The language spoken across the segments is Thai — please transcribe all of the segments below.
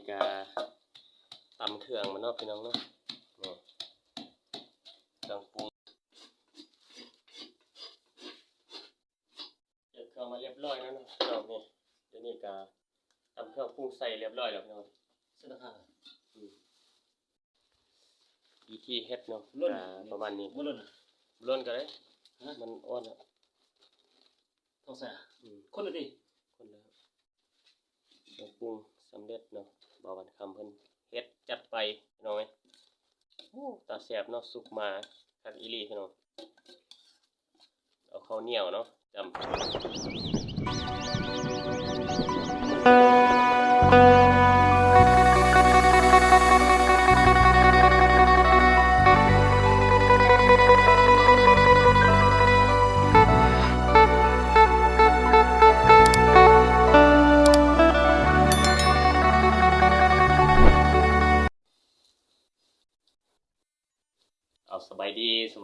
นี้ก็ตำเครื่องมันเนาะพี่น้องเนาะนี่เครื่องปรุงเก็บเครื่องมาเรียบร้อยแล้วเนาะพี่น้องนี่เดี๋ยวนี้ก็ตำเครื่องปรุงใส่เรียบร้อยแล้วพี่น้องเส้นทางวิธีเฮ็ดเนาะรุ่นก็ประมาณนี้บ่รุ่นน่ะล้นก็ได้ฮะมันอ้วนอะต้องใส่อะอืมคนละดิ คนละเครื่องปรุงสำเร็จเนาะบ่าววันคำเพิ่นเฮ็ดจัดไปพี่น้องเอ้ยโอ้ตาแซ่บเนาะสุกมาคักอีลีพี่น้องเอาข้าวเหนียวเนาะจำ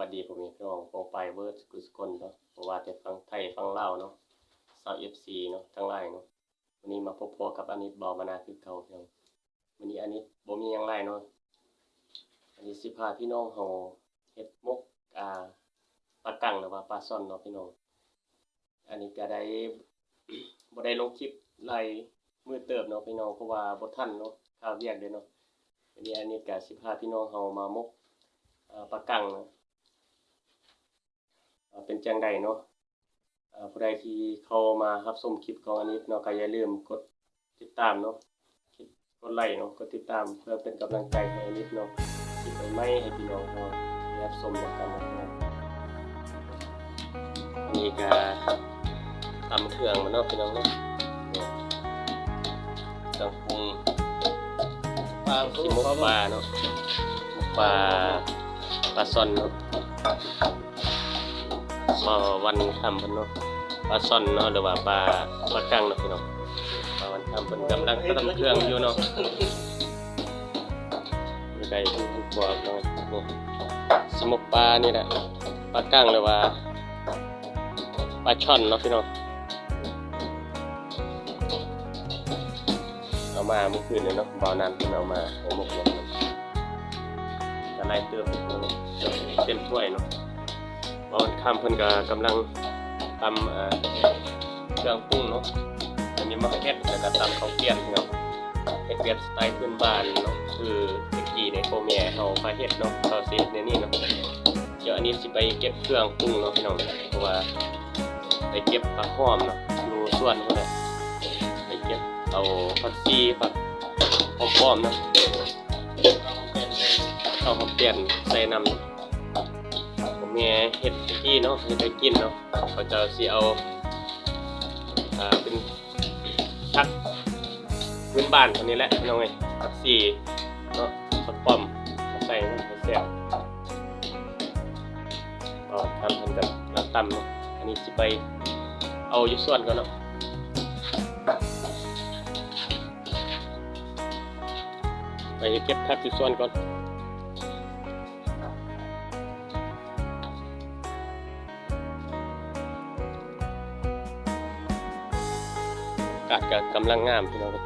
วัสดีผมพี่น้องปองไปเวิร์ดกุสกลเนาะเพราะว่าแต่ฟังไทยฟังเล่าเนาะสาว FC เนาะทั้งหลายเนาะวันนี้มาพบพอกับอานิตบอมานาคือเก่าพี่น้องวันนี้อานิตบ่มีหยังไรเนาะอันนี้สิพาพี่น้องเฮาเฮ็ดมกอ่าปลากังหรือว่าปลาซ่อนเนาะพี่น้องอันนี้ก็ได้บ่ได้ลงคลิปไล่มือเติบเนาะพี่น้องเพราะว่าบ่ทันเนาะข้าวเวียกเด้เนาะวันนี้อานิตก็สิพาพี่น้องเฮามามกอ่าปลากังนะ เป็นจังใดเนาะอ่าผู้ใดที่เข้ามารับชมคลิปของอันนี้เนาะก็อย่าลืมกดติดตามเนาะกดกดไลค์เนาะกดติดตามเพื่อเป็นกำลังใจให้อันนี้เนาะสิไปไม่ให้พี่น้องเราได้รับชมกันกันนะครับนี่ก็ตำเครื่องมันเนาะพี่น้องเนาะเนี่ยเครื่องปรุงปลาขี้มกปลาเนาะหมกปลาปลาซ่อนเนาะมา วันทำเพิ่นเนาะปลาซ่อนเนาะหรือว่าปลาปลากังเนาะพี่น้องปลาวันทำเพิ่นกำลังตำเครื่องอยู่เนาะอยู่ใกล้เพิ่นกว่าเนาะนี่สมกปลานี่แหละปลากังหรือว่าปลาช่อนเนาะพี่น้องเอามาเมื่อคืนเนี่ยเนาะบ่าวนั้นเพิ่เอามาให้หมกเนาะอะไรเติมเต็มถ้วยเนาะ ตอนค่ำเพิ่นก็กำลังตำเครื่องปรุงเนาะอันนี้มะเขือแล้วก็ตำข้าวเปียกเนาะเฮ็ดเวียดสไตล์พื้นบ้านเนาะคือตะกี้ในโคแม่เฮามาเฮ็ดเนาะเขาสิในนี่เนาะเดี๋ยวอันนี้สิไปเก็บเครื่องปรุงเนาะพี่น้องเพราะว่าไปเก็บปลาหอมเนาะอยู่สวนพุ่นแหละไปเก็บเอาผักชีผักหอมๆเนาะเอามเปลี่ยนใส่น้ำ แม่เห็ดที่เนาะเห็ดไปกินเนาะเขาจะสิเอาอ่าเป็นชักพื้นบ้านคนนี้แหละน้องไงผักซีเนาะผักป้อมใส่เนาะให้แซ่บก็ทำทำกับน้ำตำเนาะอันนี้สิไปเอายู่ส่วนก่อนเนาะไปเก็บพักยู่ส่วนก่อน กาศก็กำลังงามพี่น้องครับ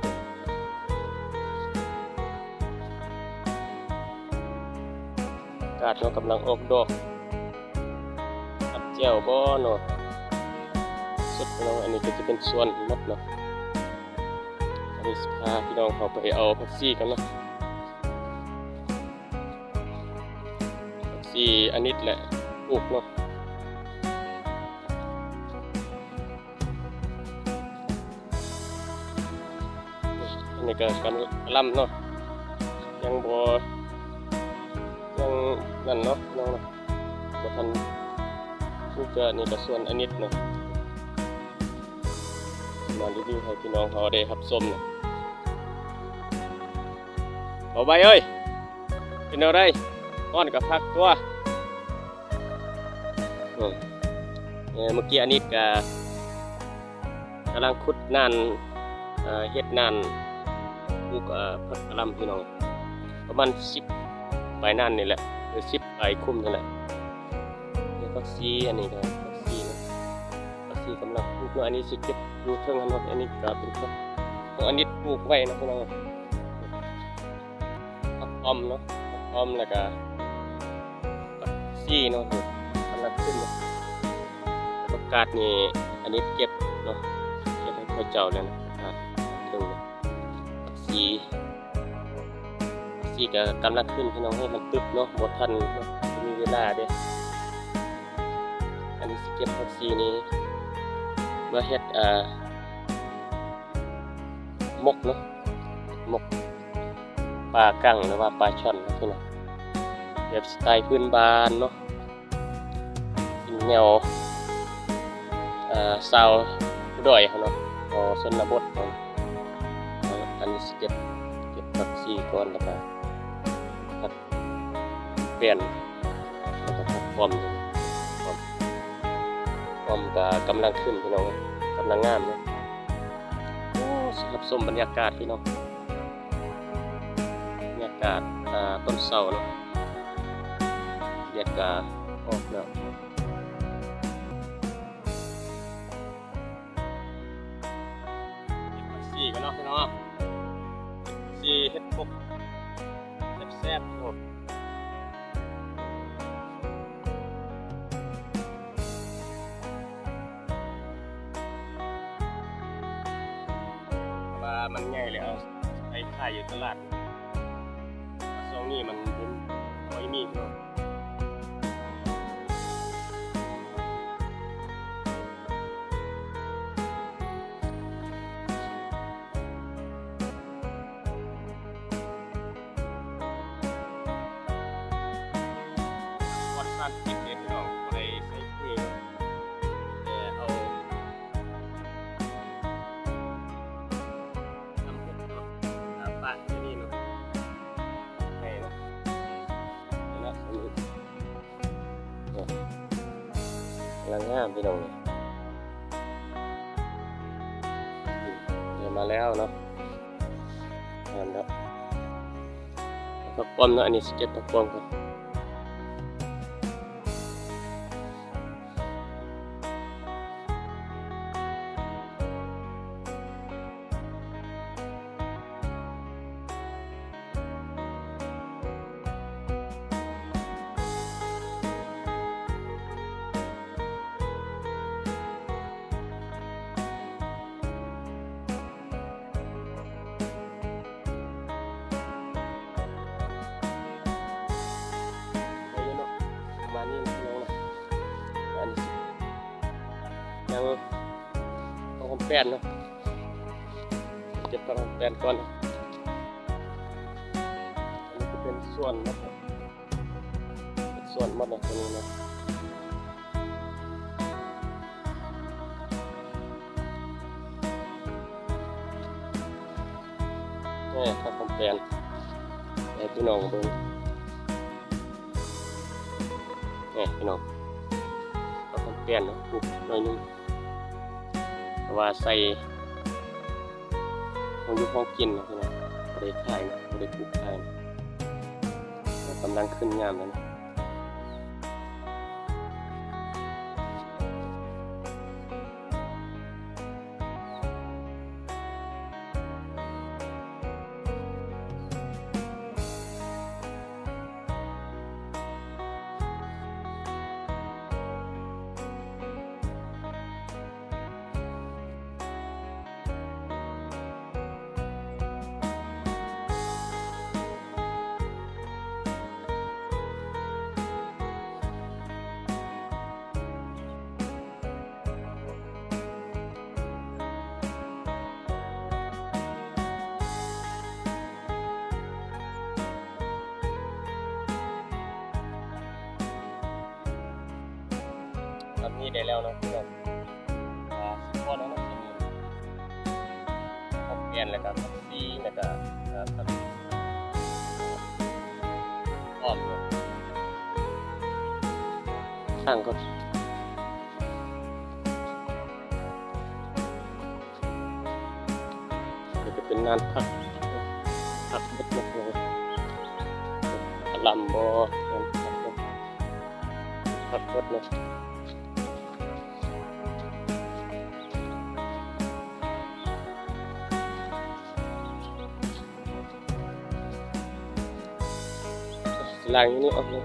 อากาศเนาะกำลังออกดอกตับเจียวบ่เนาะสุดพี่น้องอันนี้ก็จะเป็นส่วนมดเนาะอันนี้สิพาพี่น้องเขาไปเอาผักซี่กันเนาะผักซี่อันนี้แหละปลูกเนาะ นนี้ก็กำลังเนาะยังบ่ยังนั่นเนาะน้องเนาะบ่ทันนี่ก็นี่ก็ส่วนอันนิดเนาะมารีวิวให้พี่น้องเขาได้รับชมเนาะเอาไปเอ้ยเป็นอะไรก้อนกับพักตัวเมื่อกี้อันนี้ก็กำลังขุดนานเอ่อเฮ็ดนาน ปลูกเอ่อผักกะหล่ำพี่น้องประมาณสิบใบนั่นนี่แหละหรือสิบใบคุ้มนี่แหละนี่ผักซีอันนี้ก็ผักซีนะผักซีกำลังปลูกเนาะอันนี้สิเก็บอยู่เทิงอันนั้นอันนี้ก็เป็นผักของอันนี้ปลูกไว้นะพี่น้องอมเนาะออมแล้วก็ผักซีเนาะนี่กำลังขึ้นนะประกาศนี่อันนี้เก็บเนาะเก็บให้เขาเจ้าเลยนะ ผักซี่ผักซี่ก็กำลังขึ้นพี่น้องให้มันตึบเนาะบ่ทันเนาะมีเวลาเด้อันนี้สเก็บผักซี่นี้เมื่อเฮ็ดอ่ามกเนาะมกปลากั้งหรือว่าปลาช่อนนะพี่น้องแบบสไตล์พื้นบ้านเนาะเป็นแนวอ่าซาวดอยเขาเนาะพอชนบทเนาะเอาอันนี้สิ เก็บเก็บผักชีก่อนแล้วก็ผักเปลี่ยนแล้วก็ผักปอมปอมปอมก็กำลังขึ้นพี่น้องกำลังงามเนาะโอ้รับชมบรรยากาศพี่น้องบรรยากาศอ่าต้นเสาเนาะเดียดกาออกแล้วสี่กันเนาะพี่น้อง สี่เฮ็ดพวกแซ่บๆโอ้ว่ามันง่ายเลยเอาไปขายอยู่ตลาด วัดสันติดเด็ดเนาะบ่ได้ใส่ปุ๋ยแต่เอาทำพวกเนาะอ่าปะที่นี่เนาะให้นะให้นะสมุดเนี่ยกำลังงามพี่น้องเนี่ยเดี๋ยวมาแล้วเนาะงามแล้วผักป้อมเนาะอันนี้สเก็ตผักป้อมครับ ยังต้องหอมแปนเนาะเก็บต้องหอมแปนก่อนอันนี้ก็เป็นส่วนหมดนะเป็นส่วนหมดนะตัวนี้นะนี่ครับผมแปนให้พี่น้องเบิ่งนี่พี่น้องก็ผมแปนเนาะปลูกหน่อยนึง ว่าใส่ของยู่ของกินนะพี่น้องบ่ได้ขายเนาะบ่ได้ปลูกขายนะกำลังขึ้นงามแล้วนะ นี้ได้แล้วนาะพี่องอ่าสิบคนแล้วนาะผมเปลี่ยนแล้วก็ทักซี่แล้วก็อ่าทักอ้อมเนาะข้างก็จะเป็นงานพักพักเล็กๆเลยลำบองานพักเนาะ ลางอยู่นี่เอเลย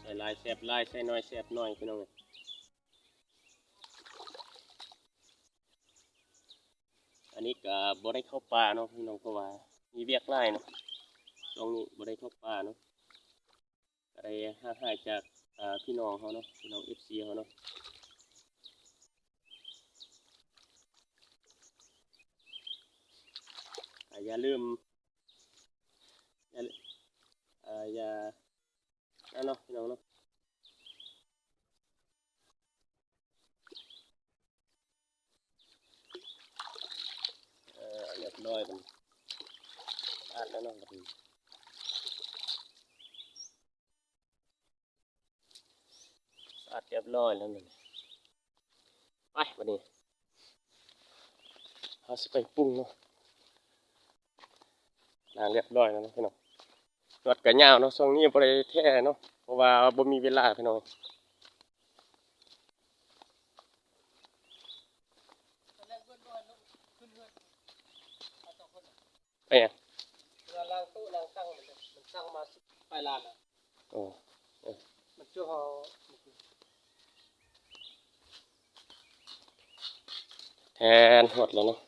ใส่ลายแสบลายใส่น้อยแสบน้อยพี่น้องอ้ยอันนี้ก็บ่ได้เข้าป่าเนาะพี่น้องเพราะว่า มีเวียกหลายเนาะตรงนี้บ่ได้เข้าป่าเนาะก็ได้ห่างหายจากพี่น้องเขาเนาะพี่น้อง FC เขาเนาะอย่าลืมอย่าอย่านั่นเนาะพี่น้องเนาะ เอ่อเรียบร้อยมันอัดแล้วเนาะบัดนี้อัดเรีย บร้อยแล้วนี่ไปบัดนี้เอาสิไปปรุงเนาะนานเรียบร้อยแล้วเนาะพี่น้องนวดกระยาวเนาะช่วงนี้บ่ได้แท้เนาะเพราะว่าบ่มีเวลาพี่น้องไปอะเวลาล้างตู้ล้างตั้งมันเนี่ยมันตั้งมาสิบปลายลานอะโอ้มันช่วยเขา แทนหมดแล้วเนาะ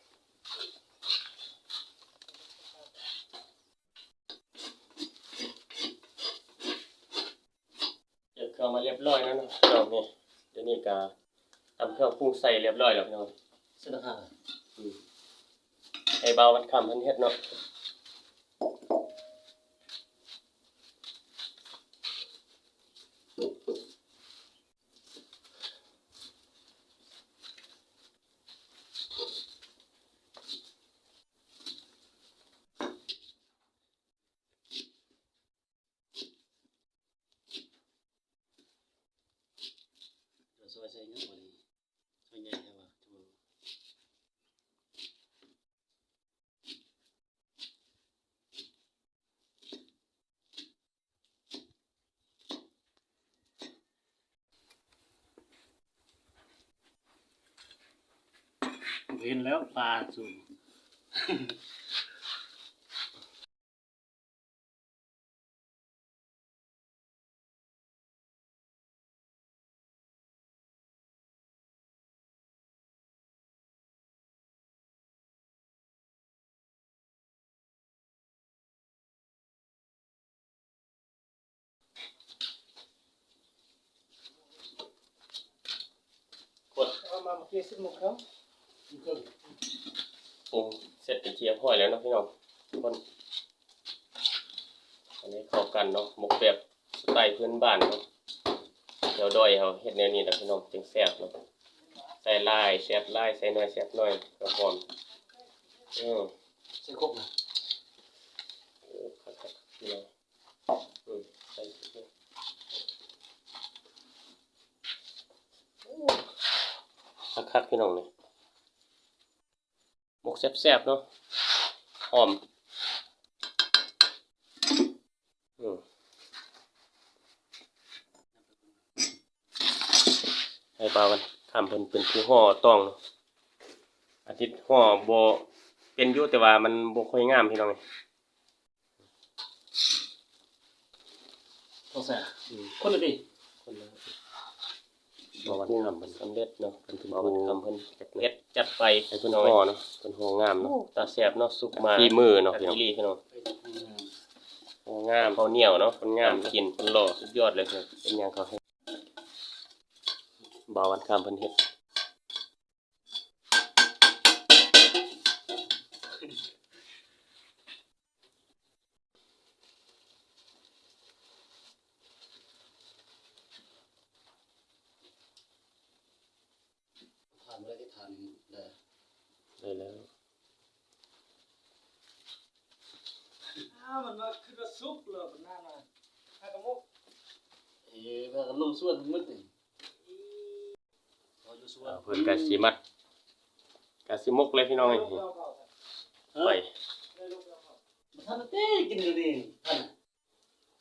เก็บเครื่องมาเรียบร้อยแล้วเนาะพี่น้องนี่เดี๋ยวนี้ก็ทำเครื่องปรุงใส่เรียบร้อยแล้วพี่น้องเส้นทางอืมให้เบามันคำเพิ่นเฮ็ดเนาะ เดี๋ยวซอยใส่เงี้ยวันนี้ซอยใหญ่ใช่ป่ะถูก เห็นแล้วปลาสูงกดเอามาเมื่อกี้สิบโมงครับ ครึ่งปรุงเสร็จเป็นเทียบห้อยแล้วเนาะพี่น้องคนอันนี้เข้ากันเนาะหมกแบบสไตล์พื้นบ้านเนาะเดี๋ยวดอยเขาเฮ็ดแนวนี้นะพี่น้องจึงแซ่บเนาะใส่ลายแซ่บลายใส่น้อยแซ่บน้อยก็หอมอือใส่ครบนะโอ้คักๆพี่น้องอืมใส่เยอะโอ้คักๆพี่น้องนี่หม กแซ่บๆเนาะหอมให้ปลามันทำเป็นเป็นคือห่อต้องอาทิตย์ห่อโบเป็นยู่แต่ว่ามันโบค่อยงามพี่น้องเอ้ยเท่าแส่อืมคนละดิ บอวันทำเป็นสำเร็จเนาะเป็นถึงบอวันทำเพิ่นเอ็ดจัดไปให้เพิ่นห่อเนาะเพิ่นห่องามเนาะตาแสบเนาะสุกมาที่มือเนาะพี่น้องพี่น้องห่องามเขาวเหนียวเนาะคนงามกินเพิ่นหล่อสุดยอดเลยครับเป็นหยังเขาให้บอวันทำเพิ่นเฮ็ด ทานอะไรที่ทานได้ได้แล้วอ้าวมันมาคือว่าซุปเลยมันน่ามาถ้ากระมุกเอ้ยว่ากันลงส่วนมืดนี่เอาอยู่ส่วนอ่าเพิ่นก็สิมัดก็สิมกเลยพี่น้องเอ้ยไปมาทท่านเต้กินอยู่นี่ท่าน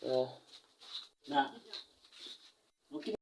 เออน่ะ